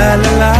la la la.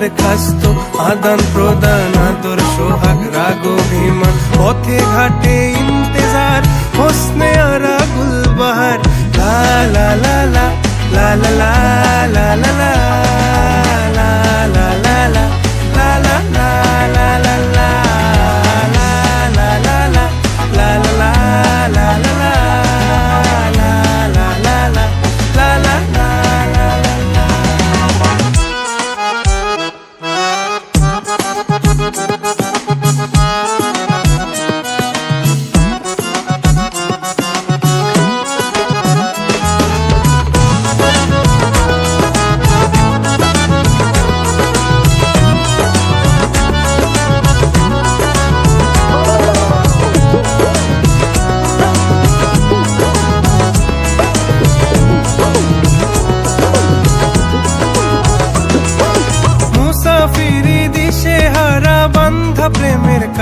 দরখাস্ত, আদান প্রদান, আদর, সোহাগ, রাগ, অভিমান, পথে ঘাটে ইন্তজার, হোসনে আরা গুলবাহার, লা লা লা লা লা লা লা